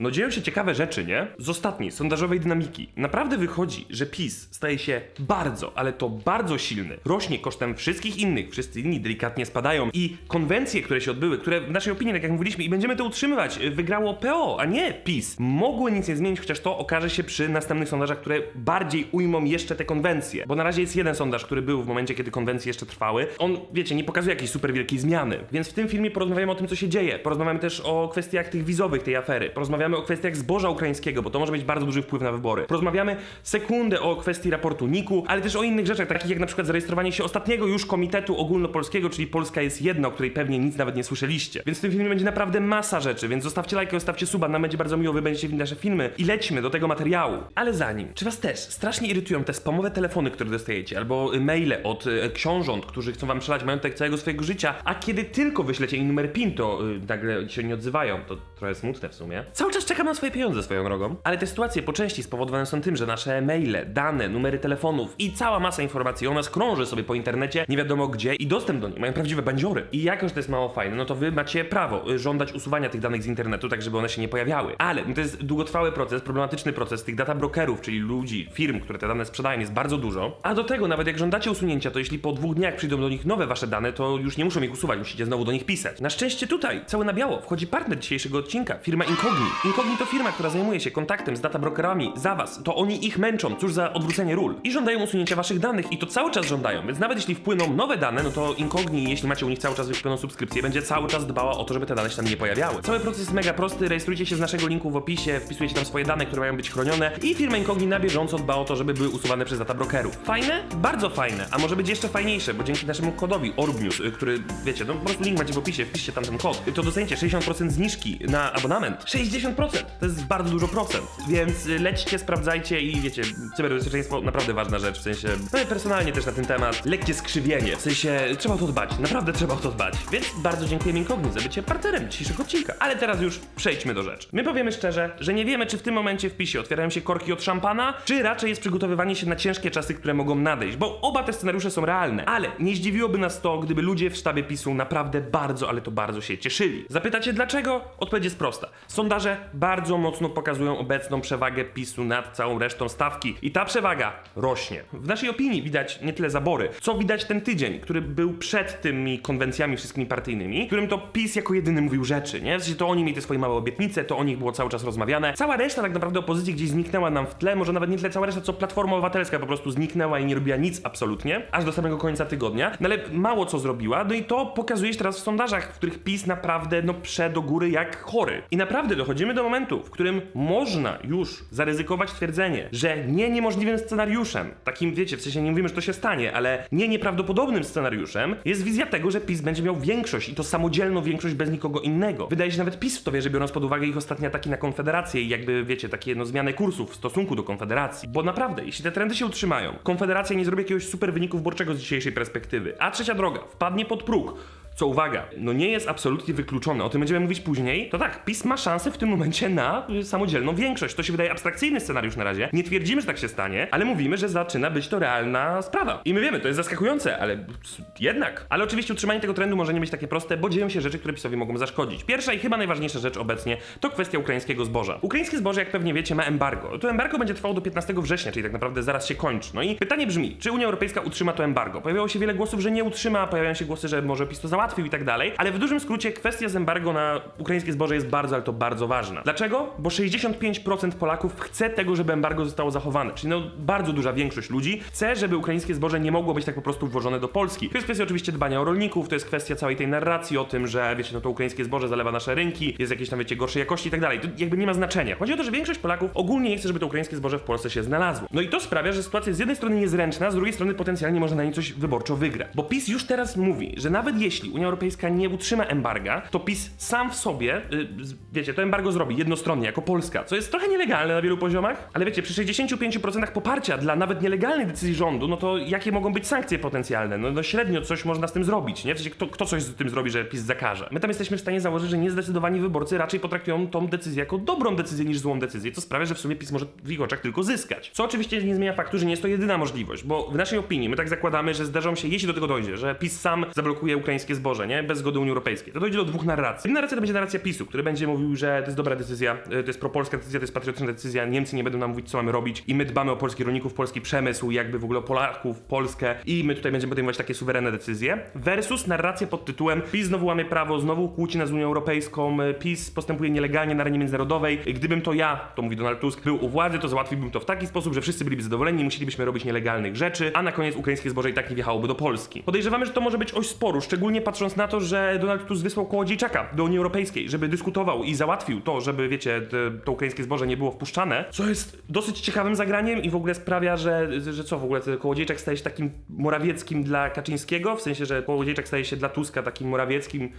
No dzieją się ciekawe rzeczy, nie? Z ostatniej sondażowej dynamiki. Naprawdę wychodzi, że PiS staje się bardzo, ale to bardzo silny. Rośnie kosztem wszystkich innych, wszyscy inni delikatnie spadają i konwencje, które się odbyły, które w naszej opinii, tak jak mówiliśmy i będziemy to utrzymywać, y, wygrało PO, a nie PiS. Mogły nic nie zmienić, chociaż to okaże się przy następnych sondażach, które bardziej ujmą jeszcze te konwencje. Bo na razie jest jeden sondaż, który był w momencie, kiedy konwencje jeszcze trwały. On, wiecie, nie pokazuje jakiejś super wielkiej zmiany. Więc w tym filmie porozmawiamy o tym, co się dzieje. Porozmawiamy też o kwestiach tych wizowych tej afery. Porozmawiamy o kwestiach zboża ukraińskiego, bo to może mieć bardzo duży wpływ na wybory. Porozmawiamy sekundę o kwestii raportu NIK-u, ale też o innych rzeczach, takich jak na przykład zarejestrowanie się ostatniego już Komitetu Ogólnopolskiego, czyli Polska jest jedna, o której pewnie nic nawet nie słyszeliście. Więc w tym filmie będzie naprawdę masa rzeczy, więc zostawcie lajka, zostawcie suba, nam będzie bardzo miło, wy będziecie nasze filmy i lećmy do tego materiału. Ale zanim, czy was też strasznie irytują te spamowe telefony, które dostajecie, albo y, maile od y, książąt, którzy chcą wam przelać majątek całego swojego życia, a kiedy tylko wyślecie im numer PIN, to y, nagle się nie odzywają. To trochę smutne w sumie. Cały czas czekam na swoje pieniądze swoją drogą. Ale te sytuacje po części spowodowane są tym, że nasze maile, dane, numery telefonów i cała masa informacji o nas krąży sobie po internecie, nie wiadomo gdzie i dostęp do nich mają prawdziwe bandziory. I jako, że to jest mało fajne, no to wy macie prawo y, żądać usuwania tych danych z internetu, tak żeby one się nie pojawiały. Ale no to jest długotrwały proces, problematyczny proces tych data brokerów, czyli ludzi, firm, które te dane sprzedają, jest bardzo dużo. A do tego nawet jak żądacie usunięcia, to jeśli po dwóch dniach przyjdą do nich nowe wasze dane, to już nie muszą ich usuwać, musicie znowu do nich pisać. Na szczęście tutaj, cały na biało, wchodzi partner dzisiejszego odcinka, firma Incogni. Incogni to firma, która zajmuje się kontaktem z data brokerami za was. To oni ich męczą, cóż za odwrócenie ról. I żądają usunięcia waszych danych i to cały czas żądają, więc nawet jeśli wpłyną nowe dane, no to Incogni, jeśli macie u nich cały czas wypełnioną subskrypcję, będzie cały czas dbała o to, żeby te dane się tam nie pojawiały. Cały proces jest mega prosty, rejestrujcie się z naszego linku w opisie, wpisujecie tam swoje dane, które mają być chronione i firma Incogni na bieżąco dba o to, żeby były usuwane przez data brokerów. Fajne? Bardzo fajne, a może być jeszcze fajniejsze, bo dzięki naszemu kodowi Orbnews, y, który wiecie, no po prostu link macie w opisie, wpiszcie tam ten kod, to dostaniecie 60% zniżki na abonament. 60%! To jest bardzo dużo procent, więc y, lećcie, sprawdzajcie i wiecie, cyberbezpieczeństwo naprawdę ważna rzecz, w sensie, no i personalnie też na ten temat, lekkie skrzywienie, w sensie trzeba o to dbać, naprawdę trzeba o to dbać. Więc bardzo dziękujemy Incogni za bycie partnerem dzisiejszego odcinka. Ale teraz już przejdźmy do rzeczy. My powiemy szczerze, że nie wiemy, czy w tym momencie w PiSie otwierają się korki od szampana, czy raczej jest przygotowywanie się na ciężkie czasy, które mogą nadejść, bo oba te scenariusze są realne. Ale nie zdziwiłoby nas to, gdyby ludzie w sztabie PiSu naprawdę bardzo, ale to bardzo się cieszyli. Zapytacie dlaczego? Odpowiedź jest prosta. Sondaże bardzo mocno pokazują obecną przewagę PiSu nad całą resztą stawki i ta przewaga rośnie. W naszej opinii widać nie tyle zabory, co widać ten tydzień, który był przed tymi konwencjami wszystkimi partyjnymi, którym to PiS jako jedyny mówił rzeczy, nie? W sensie to oni mieli te swoje małe obietnice, to o nich było cały czas rozmawiane. Cała reszta tak naprawdę opozycji gdzieś zniknęła nam w tle, może nawet nie tyle cała reszta, co Platforma Obywatelska po prostu zniknęła i nie robiła nic absolutnie, aż do samego końca tygodnia. No ale mało co zrobiła, no i to pokazuje się teraz w sondażach, w których PiS naprawdę no prze do góry jak chory. I naprawdę dochodzimy do momentu, w którym można już zaryzykować twierdzenie, że nie niemożliwym scenariuszem, takim wiecie, w sensie nie mówimy, że to się stanie, ale nie nieprawdopodobnym scenariuszem jest wizja tego, że PiS będzie miał większość i to samodzielną większość bez nikogo innego. Wydaje się nawet PiS w to wierzy, biorąc pod uwagę ich ostatnie ataki na Konfederację i jakby wiecie, takie no zmiany kursów w stosunku do Konfederacji. Bo naprawdę, jeśli te trendy się utrzymają, Konfederacja nie zrobi jakiegoś super wyniku wyborczego z dzisiejszej perspektywy, a trzecia droga wpadnie pod próg, co uwaga, no nie jest absolutnie wykluczone, o tym będziemy mówić później, to tak, PiS ma szansę w tym momencie na y, samodzielną większość. To się wydaje abstrakcyjny scenariusz na razie. Nie twierdzimy, że tak się stanie, ale mówimy, że zaczyna być to realna sprawa. I my wiemy, to jest zaskakujące, ale jednak. Ale oczywiście utrzymanie tego trendu może nie być takie proste, bo dzieją się rzeczy, które PiSowi mogą zaszkodzić. Pierwsza i chyba najważniejsza rzecz obecnie to kwestia ukraińskiego zboża. Ukraińskie zboże, jak pewnie wiecie, ma embargo. To embargo będzie trwało do 15 września, czyli tak naprawdę zaraz się kończy. No i pytanie brzmi, czy Unia Europejska utrzyma to embargo? Pojawiało się wiele głosów, że nie utrzyma, pojawiają się głosy, że może PiS to załatwił i tak dalej, ale w dużym skrócie kwestia z embargo na ukraińskie zboże jest bardzo, ale to bardzo ważna. Dlaczego? Bo 65% Polaków chce tego, żeby embargo zostało zachowane, czyli no bardzo duża większość ludzi chce, żeby ukraińskie zboże nie mogło być tak po prostu wwożone do Polski. To jest kwestia oczywiście dbania o rolników, to jest kwestia całej tej narracji o tym, że wiecie, no to ukraińskie zboże zalewa nasze rynki, jest jakieś tam wiecie gorszej jakości i tak dalej. To jakby nie ma znaczenia. Chodzi o to, że większość Polaków ogólnie nie chce, żeby to ukraińskie zboże w Polsce się znalazło. No i to sprawia, że sytuacja z jednej strony niezręczna, z drugiej strony potencjalnie można na niej coś wyborczo wygrać. Bo PiS już teraz mówi, że nawet jeśli Unia Europejska nie utrzyma embarga, to PiS sam w sobie, y, wiecie, to embargo zrobi jednostronnie jako Polska, co jest trochę nielegalne na wielu poziomach, ale wiecie, przy 65% poparcia dla nawet nielegalnej decyzji rządu, no to jakie mogą być sankcje potencjalne? No, no średnio coś można z tym zrobić, nie? W sensie kto, kto coś z tym zrobi, że PiS zakaże? My tam jesteśmy w stanie założyć, że niezdecydowani wyborcy raczej potraktują tą decyzję jako dobrą decyzję niż złą decyzję, co sprawia, że w sumie PiS może w ich oczach tylko zyskać. Co oczywiście nie zmienia faktu, że nie jest to jedyna możliwość, bo w naszej opinii my tak zakładamy, że zdarzą się, jeśli do tego dojdzie, że PiS sam zablokuje ukraińskie zboże, nie? Bez zgody Unii Europejskiej. To dojdzie do dwóch narracji. Jedna narracja to będzie narracja PiSu, który będzie mówił, że to jest dobra decyzja, e, to jest propolska decyzja, to jest patriotyczna decyzja, Niemcy nie będą nam mówić, co mamy robić i my dbamy o polskich rolników, polski przemysł, jakby w ogóle Polaków, Polskę i my tutaj będziemy podejmować takie suwerenne decyzje. Versus narracja pod tytułem PiS znowu łamie prawo, znowu kłóci nas z Unią Europejską, e, PiS postępuje nielegalnie na arenie międzynarodowej. Gdybym to ja, to mówi Donald Tusk, był u władzy, to załatwiłbym to w taki sposób, że wszyscy byliby zadowoleni, musielibyśmy robić nielegalnych rzeczy, a na koniec ukraińskie zboże i tak nie wjechałoby do Polski. Podejrzewamy, że to może być oś sporu, szczególnie patrząc na to, że Donald Tusk wysłał kołodziejczaka do Unii Europejskiej, żeby dyskutował i załatwił to, żeby, wiecie, to ukraińskie zboże nie było wpuszczane, co jest dosyć ciekawym zagraniem i w ogóle sprawia, że, że co, w ogóle kołodziejczak staje się takim Morawieckim dla Kaczyńskiego, w sensie, że kołodziejczak staje się dla Tuska takim Morawieckim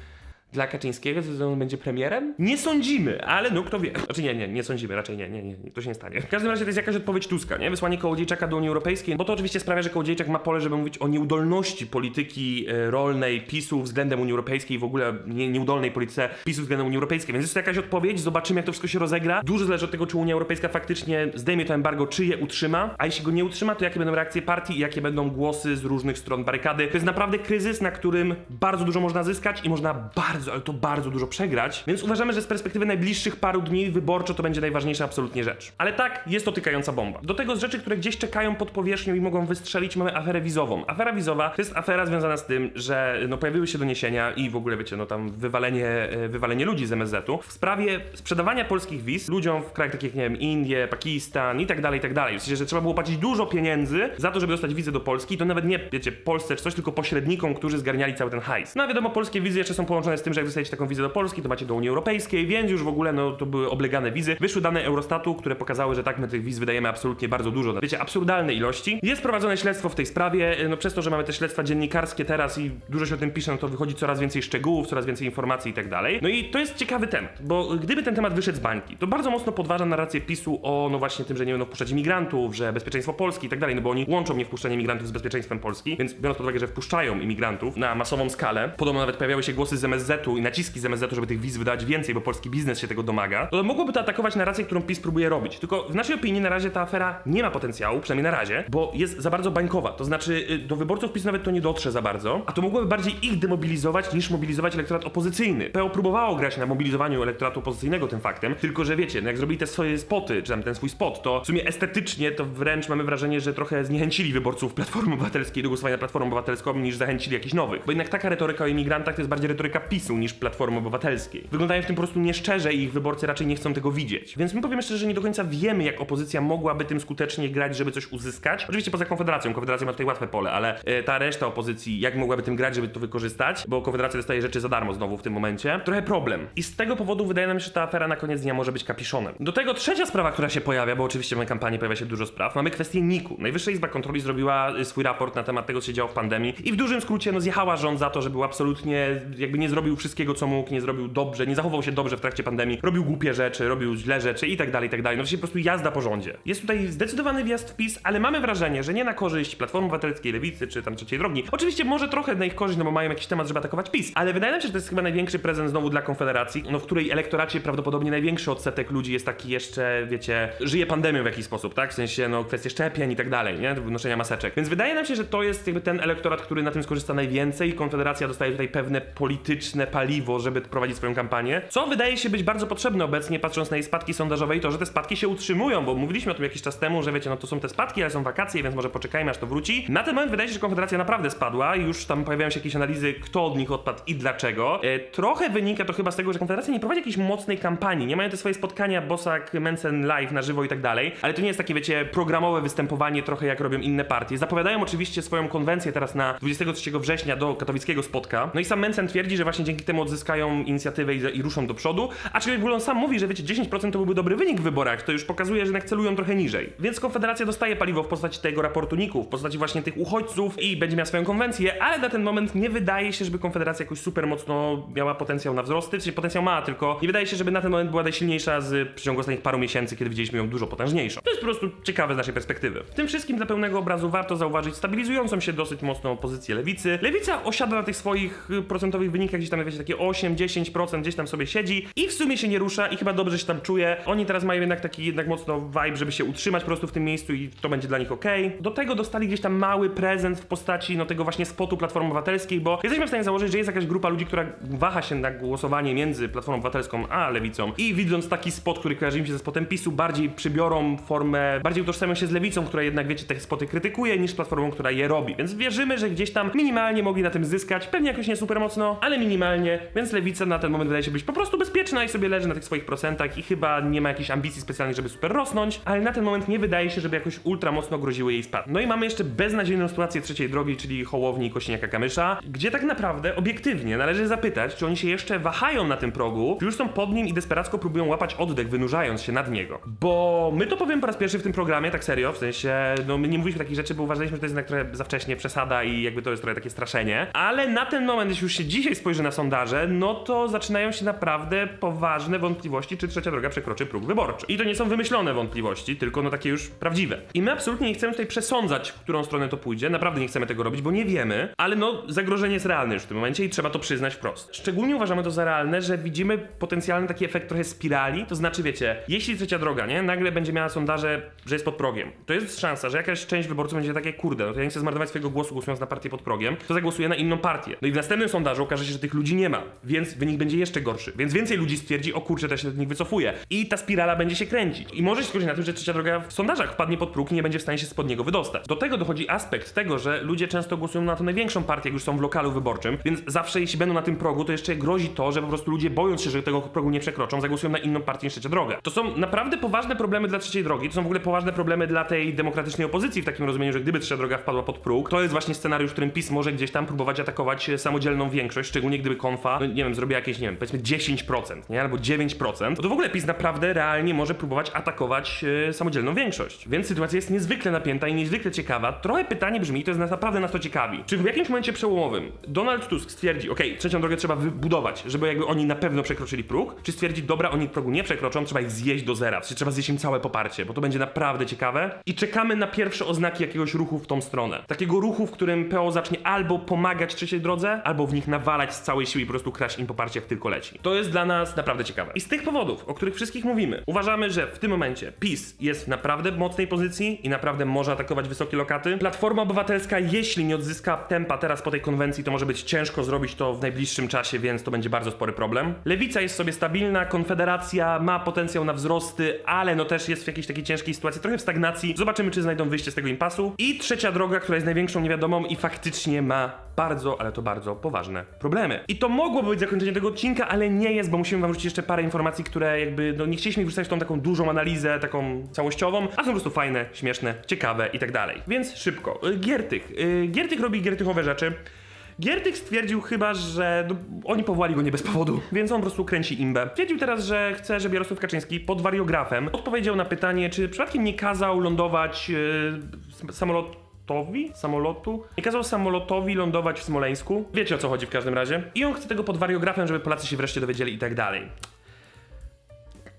dla Kaczyńskiego, to on będzie premierem? Nie sądzimy, ale no kto wie. Znaczy nie, nie, nie sądzimy, raczej nie, nie, nie, nie, to się nie stanie. W każdym razie to jest jakaś odpowiedź Tuska, nie? Wysłanie Kołodziejczaka do Unii Europejskiej, bo to oczywiście sprawia, że Kołodziejczak ma pole, żeby mówić o nieudolności polityki e, rolnej PiSu względem Unii Europejskiej i w ogóle nie, nieudolnej polityce PiSu względem Unii Europejskiej. Więc jest to jakaś odpowiedź, zobaczymy jak to wszystko się rozegra. Dużo zależy od tego, czy Unia Europejska faktycznie zdejmie to embargo, czy je utrzyma, a jeśli go nie utrzyma, to jakie będą reakcje partii i jakie będą głosy z różnych stron barykady. To jest naprawdę kryzys, na którym bardzo dużo można zyskać i można bardzo, ale to bardzo dużo przegrać, więc uważamy, że z perspektywy najbliższych paru dni wyborczo to będzie najważniejsza absolutnie rzecz. Ale tak, jest to tykająca bomba. Do tego z rzeczy, które gdzieś czekają pod powierzchnią i mogą wystrzelić, mamy aferę wizową. Afera wizowa to jest afera związana z tym, że no, pojawiły się doniesienia i w ogóle wiecie, no tam wywalenie, e, wywalenie ludzi z MSZ-u w sprawie sprzedawania polskich wiz ludziom w krajach takich, nie wiem, Indie, Pakistan i tak dalej, i tak dalej. W sensie, że trzeba było płacić dużo pieniędzy za to, żeby dostać wizę do Polski. To nawet nie, wiecie, Polsce czy coś, tylko pośrednikom, którzy zgarniali cały ten hajs. No a wiadomo, polskie wizy jeszcze są połączone z tym, że jak dostajecie taką wizę do Polski, to macie do Unii Europejskiej, więc już w ogóle no to były oblegane wizy. Wyszły dane Eurostatu, które pokazały, że tak, my tych wiz wydajemy absolutnie bardzo dużo. Wiecie, absurdalne ilości. Jest prowadzone śledztwo w tej sprawie, no przez to, że mamy te śledztwa dziennikarskie teraz i dużo się o tym pisze, no to wychodzi coraz więcej szczegółów, coraz więcej informacji i tak dalej. No i to jest ciekawy temat, bo gdyby ten temat wyszedł z bańki, to bardzo mocno podważa narrację PiSu o no właśnie tym, że nie będą wpuszczać imigrantów, że bezpieczeństwo Polski i tak dalej, no bo oni łączą nie wpuszczanie imigrantów z bezpieczeństwem Polski, więc biorąc pod uwagę, że wpuszczają imigrantów na masową skalę, podobno nawet pojawiały się głosy z I naciski z MSZ-u, żeby tych wiz wydawać więcej, bo polski biznes się tego domaga, to mogłoby to atakować narrację, którą PiS próbuje robić. Tylko w naszej opinii na razie ta afera nie ma potencjału, przynajmniej na razie, bo jest za bardzo bańkowa. To znaczy y, do wyborców PiS nawet to nie dotrze za bardzo, a to mogłoby bardziej ich demobilizować niż mobilizować elektorat opozycyjny. PO próbowało grać na mobilizowaniu elektoratu opozycyjnego tym faktem, tylko że wiecie, no jak zrobili te swoje spoty, czy tam ten swój spot, to w sumie estetycznie to wręcz mamy wrażenie, że trochę zniechęcili wyborców Platformy Obywatelskiej do głosowania na Platformą Obywatelską niż zachęcili jakichś nowych. Bo jednak taka retoryka o imigrantach to jest bardziej retoryka PiSu niż Platformy Obywatelskiej. Wyglądają w tym po prostu nieszczerze i ich wyborcy raczej nie chcą tego widzieć. Więc my powiemy szczerze, że nie do końca wiemy, jak opozycja mogłaby tym skutecznie grać, żeby coś uzyskać. Oczywiście poza Konfederacją. Konfederacja ma tutaj łatwe pole, ale e, ta reszta opozycji, jak mogłaby tym grać, żeby to wykorzystać, bo Konfederacja dostaje rzeczy za darmo znowu w tym momencie. Trochę problem. I z tego powodu wydaje nam się, że ta afera na koniec dnia może być kapiszonem. Do tego trzecia sprawa, która się pojawia, bo oczywiście w mojej kampanii pojawia się dużo spraw, mamy kwestię NIK-u. Najwyższa Izba Kontroli zrobiła y, swój raport na temat tego, co się działo w pandemii i w dużym skrócie no, zjechała rząd za to, absolutnie, jakby nie zrobił wszystkiego, co mógł, nie zrobił dobrze, nie zachował się dobrze w trakcie pandemii, robił głupie rzeczy, robił źle rzeczy i tak dalej, i tak dalej. No to się po prostu jazda po rządzie. Jest tutaj zdecydowany wjazd w PiS, ale mamy wrażenie, że nie na korzyść Platformy Obywatelskiej, Lewicy czy tam trzeciej drogi. Oczywiście może trochę na ich korzyść, no bo mają jakiś temat, żeby atakować PiS, ale wydaje nam się, że to jest chyba największy prezent znowu dla Konfederacji, no w której elektoracie prawdopodobnie największy odsetek ludzi jest taki jeszcze, wiecie, żyje pandemią w jakiś sposób, tak? W sensie, no kwestie szczepień i tak dalej, nie? Noszenia maseczek. Więc wydaje nam się, że to jest jakby ten elektorat, który na tym skorzysta najwięcej. Konfederacja dostaje tutaj pewne polityczne paliwo, żeby prowadzić swoją kampanię, co wydaje się być bardzo potrzebne obecnie, patrząc na jej spadki sondażowe i to, że te spadki się utrzymują, bo mówiliśmy o tym jakiś czas temu, że wiecie, no to są te spadki, ale są wakacje, więc może poczekajmy, aż to wróci. Na ten moment wydaje się, że Konfederacja naprawdę spadła i już tam pojawiają się jakieś analizy, kto od nich odpadł i dlaczego. E, trochę wynika to chyba z tego, że Konfederacja nie prowadzi jakiejś mocnej kampanii, nie mają te swoje spotkania Bosak, Mencen live na żywo i tak dalej, ale to nie jest takie, wiecie, programowe występowanie trochę jak robią inne partie. Zapowiadają oczywiście swoją konwencję teraz na 23 września do katowickiego spotka. No i sam Mencen twierdzi, że właśnie dzięki temu odzyskają inicjatywę i, i ruszą do przodu, aczkolwiek w ogóle on sam mówi, że wiecie, 10% to byłby dobry wynik w wyborach, to już pokazuje, że jednak celują trochę niżej. Więc Konfederacja dostaje paliwo w postaci tego raportu NIK-u, w postaci właśnie tych uchodźców i będzie miała swoją konwencję, ale na ten moment nie wydaje się, żeby Konfederacja jakoś super mocno miała potencjał na wzrosty, w sensie potencjał ma, tylko nie wydaje się, żeby na ten moment była najsilniejsza z w przeciągu ostatnich paru miesięcy, kiedy widzieliśmy ją dużo potężniejszą. To jest po prostu ciekawe z naszej perspektywy. W tym wszystkim dla pełnego obrazu warto zauważyć stabilizującą się dosyć mocną pozycję lewicy. Lewica osiada na tych swoich y, procentowych wynikach gdzieś tam wiecie, takie 8-10% gdzieś tam sobie siedzi i w sumie się nie rusza i chyba dobrze się tam czuje. Oni teraz mają jednak taki jednak mocno vibe, żeby się utrzymać po prostu w tym miejscu i to będzie dla nich ok. Do tego dostali gdzieś tam mały prezent w postaci no tego właśnie spotu Platformy Obywatelskiej, bo jesteśmy w stanie założyć, że jest jakaś grupa ludzi, która waha się na głosowanie między Platformą Obywatelską a Lewicą i widząc taki spot, który kojarzy mi się ze spotem PiSu, bardziej przybiorą formę, bardziej utożsamią się z Lewicą, która jednak, wiecie, te spoty krytykuje, niż Platformą, która je robi. Więc wierzymy, że gdzieś tam minimalnie mogli na tym zyskać, pewnie jakoś nie super mocno, ale minimalnie, więc Lewica na ten moment wydaje się być po prostu bezpieczna i sobie leży na tych swoich procentach i chyba nie ma jakichś ambicji specjalnych, żeby super rosnąć, ale na ten moment nie wydaje się, żeby jakoś ultra mocno groziły jej spad. No i mamy jeszcze beznadziejną sytuację trzeciej drogi, czyli Hołowni i Kosiniaka-Kamysza, gdzie tak naprawdę obiektywnie należy zapytać, czy oni się jeszcze wahają na tym progu, czy już są pod nim i desperacko próbują łapać oddech, wynurzając się nad niego. Bo my to powiem po raz pierwszy w tym programie, tak serio, w sensie, no my nie mówiliśmy takich rzeczy, bo uważaliśmy, że to jest jednak trochę za wcześnie przesada i jakby to jest trochę takie straszenie, ale na ten moment, jeśli już się dzisiaj spojrzy na sondaże, no to zaczynają się naprawdę poważne wątpliwości, czy trzecia droga przekroczy próg wyborczy. I to nie są wymyślone wątpliwości, tylko no takie już prawdziwe. I my absolutnie nie chcemy tutaj przesądzać, w którą stronę to pójdzie, naprawdę nie chcemy tego robić, bo nie wiemy, ale no zagrożenie jest realne już w tym momencie i trzeba to przyznać wprost. Szczególnie uważamy to za realne, że widzimy potencjalny taki efekt trochę spirali, to znaczy wiecie, jeśli trzecia droga, nie, nagle będzie miała sondaże, że jest pod progiem, to jest szansa, że jakaś część wyborców będzie takie, kurde, no to ja nie chcę zmarnować swojego głosu głosując na partię pod progiem, to zagłosuję na inną partię. No i w następnym sondażu okaże się, że tych ludzi nie ma, więc wynik będzie jeszcze gorszy, więc więcej ludzi stwierdzi, o kurczę, to ja się wycofuję. I ta spirala będzie się kręcić. I może się skończyć na tym, że trzecia droga w sondażach wpadnie pod próg i nie będzie w stanie się spod niego wydostać. Do tego dochodzi aspekt tego, że ludzie często głosują na tą największą partię, jak już są w lokalu wyborczym, więc zawsze jeśli będą na tym progu, to jeszcze grozi to, że po prostu ludzie bojąc się, że tego progu nie przekroczą, zagłosują na inną partię niż trzecia droga. To są naprawdę poważne problemy dla trzeciej drogi, to są w ogóle poważne problemy dla tej demokratycznej opozycji w takim rozumieniu, że gdyby trzecia droga wpadła pod próg, to jest właśnie scenariusz, w którym PiS może gdzieś tam próbować atakować e, samodzielną większość, szczególnie gdyby konfa, no, nie wiem, zrobiła jakieś, nie wiem, powiedzmy 10%, nie, albo 9%, to, w ogóle PiS naprawdę realnie może próbować atakować e, samodzielną większość. Więc sytuacja jest niezwykle napięta i niezwykle ciekawa. Trochę pytanie brzmi, to jest nas naprawdę nas to ciekawi. Czy w jakimś momencie przełomowym Donald Tusk stwierdzi, okej, trzecią drogę trzeba wybudować, żeby jakby oni na pewno przekroczyli próg, czy stwierdzi, dobra, oni progu nie przekroczą, trzeba ich zjeść do zera, czy trzeba zjeść im całe poparcie, bo to będzie naprawdę ciekawe. I czekamy na pierwsze oznaki jakiegoś ruchu w tą stronę. Takiego ruchu, w którym PO zacznie albo pomagać trzeciej drodze, albo w nich nawalać z całej i po prostu kraść im poparcie jak tylko leci. To jest dla nas naprawdę ciekawe. I z tych powodów, o których wszystkich mówimy, uważamy, że w tym momencie PiS jest w naprawdę mocnej pozycji i naprawdę może atakować wysokie lokaty. Platforma Obywatelska, jeśli nie odzyska tempa teraz po tej konwencji, to może być ciężko zrobić to w najbliższym czasie, więc to będzie bardzo spory problem. Lewica jest sobie stabilna, Konfederacja ma potencjał na wzrosty, ale no też jest w jakiejś takiej ciężkiej sytuacji, trochę w stagnacji. Zobaczymy, czy znajdą wyjście z tego impasu. I trzecia droga, która jest największą niewiadomą i faktycznie ma bardzo, ale to bardzo poważne problemy. I to mogłoby być zakończenie tego odcinka, ale nie jest, bo musimy wam wrzucić jeszcze parę informacji, które jakby, no nie chcieliśmy wrzucać w tą taką dużą analizę, taką całościową, a są po prostu fajne, śmieszne, ciekawe i tak dalej. Więc szybko. Y, Giertych. Y, Giertych robi giertychowe rzeczy. Giertych stwierdził chyba, że no, oni powołali go nie bez powodu, więc on po prostu kręci imbę. Stwierdził teraz, że chce, żeby Jarosław Kaczyński pod wariografem odpowiedział na pytanie, czy przypadkiem nie kazał lądować yy, samolotowi? Samolotu? Nie kazał samolotowi lądować w Smoleńsku. Wiecie o co chodzi w każdym razie. I on chce tego pod wariografem, żeby Polacy się wreszcie dowiedzieli i tak dalej.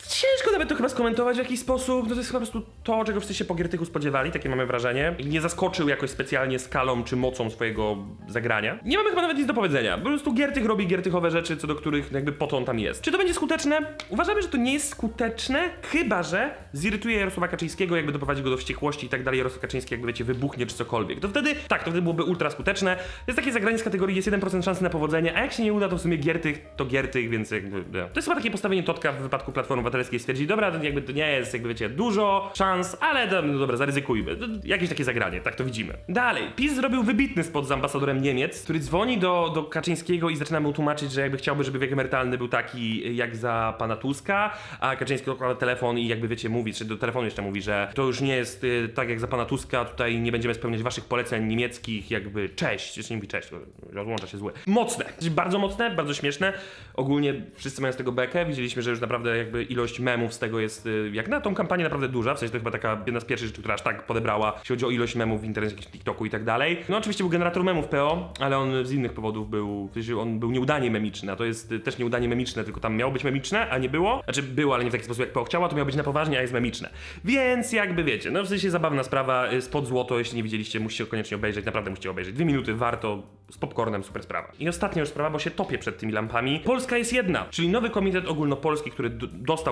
Ciężko nawet to chyba skomentować w jakiś sposób. No to jest po prostu to, czego wszyscy się po Giertychu spodziewali, takie mamy wrażenie. Nie zaskoczył jakoś specjalnie skalą czy mocą swojego zagrania. Nie mamy chyba nawet nic do powiedzenia. Po prostu Giertych robi giertychowe rzeczy, co do których jakby po to on tam jest. Czy to będzie skuteczne? Uważamy, że to nie jest skuteczne, chyba że zirytuje Jarosława Kaczyńskiego, jakby doprowadzi go do wściekłości i tak dalej. Jarosław Kaczyński jakby wiecie, wybuchnie czy cokolwiek. To wtedy, tak, to wtedy byłoby ultra skuteczne. Jest takie zagranie z kategorii jest 1% szansy na powodzenie, a jak się nie uda, to w sumie Giertych to Giertych, więc jakby... No. To jest chyba takie postawienie totka w wypadku Platformy Obywatelskiej stwierdzi, dobra, to jakby to nie jest, jakby wiecie, dużo szans, ale no dobra, zaryzykujmy. Jakieś takie zagranie, tak to widzimy. Dalej, PiS zrobił wybitny spot z ambasadorem Niemiec, który dzwoni do, do Kaczyńskiego i zaczyna mu tłumaczyć, że jakby chciałby, żeby wiek emerytalny był taki jak za pana Tuska, a Kaczyński odkłada telefon i jakby wiecie, mówi, czy do telefonu jeszcze mówi, że to już nie jest y, tak jak za pana Tuska, tutaj nie będziemy spełniać waszych poleceń niemieckich, jakby cześć, jeszcze nie mówi cześć, rozłącza się zły. Mocne, bardzo mocne, bardzo śmieszne. Ogólnie wszyscy mają z tego bekę, widzieliśmy, że już naprawdę jakby ilość memów z tego jest y, jak na tą kampanię naprawdę duża, w sensie to chyba taka jedna z pierwszych rzeczy, która aż tak podebrała, jeśli chodzi o ilość memów w internecie, jakimś TikToku i tak dalej. No oczywiście był generator memów PO, ale on z innych powodów był, w sensie on był nieudanie memiczny, a to jest y, też nieudanie memiczne, tylko tam miało być memiczne, a nie było. Znaczy było, ale nie w taki sposób jak PO chciała, to miało być na poważnie, a jest memiczne. Więc jakby wiecie, no w sensie zabawna sprawa, y, spod złoto, jeśli nie widzieliście, musicie koniecznie obejrzeć, naprawdę musicie obejrzeć. Dwie minuty, warto, z popcornem, super sprawa. I ostatnia już sprawa, bo się topię przed tymi lampami. Polska jest jedna, czyli nowy komitet ogólnopolski, który d-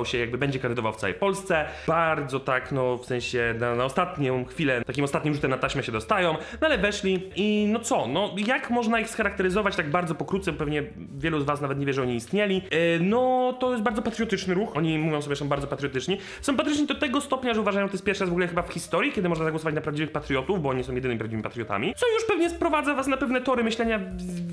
się, jakby będzie kandydował w całej Polsce. Bardzo tak, no w sensie na, na ostatnią chwilę, takim ostatnim rzutem na taśmę się dostają, no ale weszli i no co, no jak można ich scharakteryzować tak bardzo pokrótce, pewnie wielu z was nawet nie wie, że oni istnieli. Yy, no to jest bardzo patriotyczny ruch, oni mówią sobie, że są bardzo patriotyczni. Są patriotyczni do tego stopnia, że uważają, że to jest pierwszy raz w ogóle chyba w historii, kiedy można zagłosować na prawdziwych patriotów, bo oni są jedynymi prawdziwymi patriotami. Co już pewnie sprowadza was na pewne tory myślenia,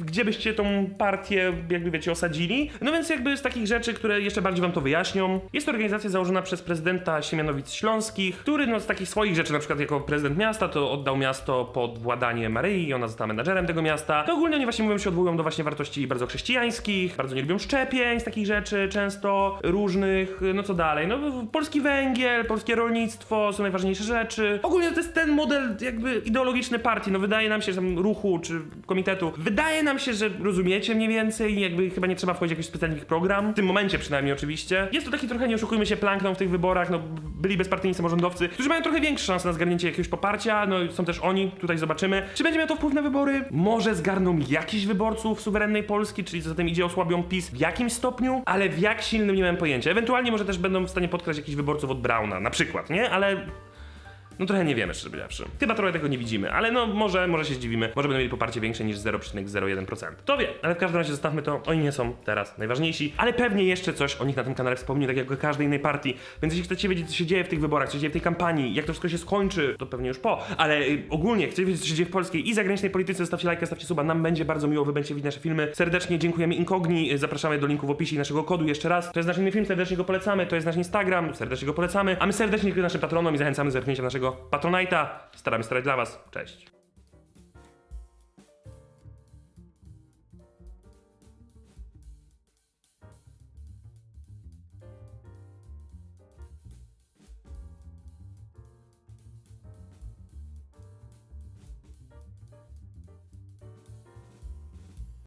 gdzie byście tą partię, jakby wiecie, osadzili. No więc jakby z takich rzeczy, które jeszcze bardziej wam to wyjaśnią. Jest to organizacja założona przez prezydenta Siemianowic Śląskich, który no z takich swoich rzeczy, na przykład jako prezydent miasta, to oddał miasto pod władanie Maryi ona została menadżerem tego miasta. To ogólnie oni właśnie mówią, się odwołują do właśnie wartości bardzo chrześcijańskich, bardzo nie lubią szczepień z takich rzeczy, często różnych, no co dalej, no polski węgiel, polskie rolnictwo są najważniejsze rzeczy. Ogólnie to jest ten model jakby ideologiczny partii, no wydaje nam się, że tam ruchu czy komitetu, wydaje nam się, że rozumiecie mniej więcej, jakby chyba nie trzeba wchodzić w jakiś specjalny program, w tym momencie przynajmniej oczywiście. Jest to taki trochę, nie oszukujmy się, plankton w tych wyborach, no byli bezpartyjni samorządowcy, którzy mają trochę większe szanse na zgarnięcie jakiegoś poparcia, no są też oni, tutaj zobaczymy. Czy będzie miał to wpływ na wybory? Może zgarną jakichś wyborców suwerennej Polski, czyli za tym idzie osłabią PiS w jakimś stopniu, ale w jak silnym nie mam pojęcia. Ewentualnie może też będą w stanie podkraść jakichś wyborców od Brauna, na przykład, nie? Ale no trochę nie wiemy, szczerze powiedziawszy. Chyba trochę tego nie widzimy, ale no może, może się zdziwimy. Może będą mieli poparcie większe niż 0,01%. To wie, ale w każdym razie zostawmy to. Oni nie są teraz najważniejsi, ale pewnie jeszcze coś o nich na tym kanale wspomnę, tak jak o każdej innej partii. Więc jeśli chcecie wiedzieć, co się dzieje w tych wyborach, co się dzieje w tej kampanii, jak to wszystko się skończy, to pewnie już po. Ale y, ogólnie chcecie wiedzieć, co się dzieje w polskiej i zagranicznej polityce, zostawcie lajka, stawcie suba. Nam będzie bardzo miło, wy będziecie widzieć nasze filmy. Serdecznie dziękujemy Inkogni, y, zapraszamy do linku w opisie i naszego kodu jeszcze raz. To jest nasz inny film, serdecznie go polecamy, to jest nasz Instagram, serdecznie go polecamy, a my serdecznie dziękujemy naszym patronom i zachęcamy do zerknięcia w naszego Patronite'a. Staramy się starać dla was. Cześć.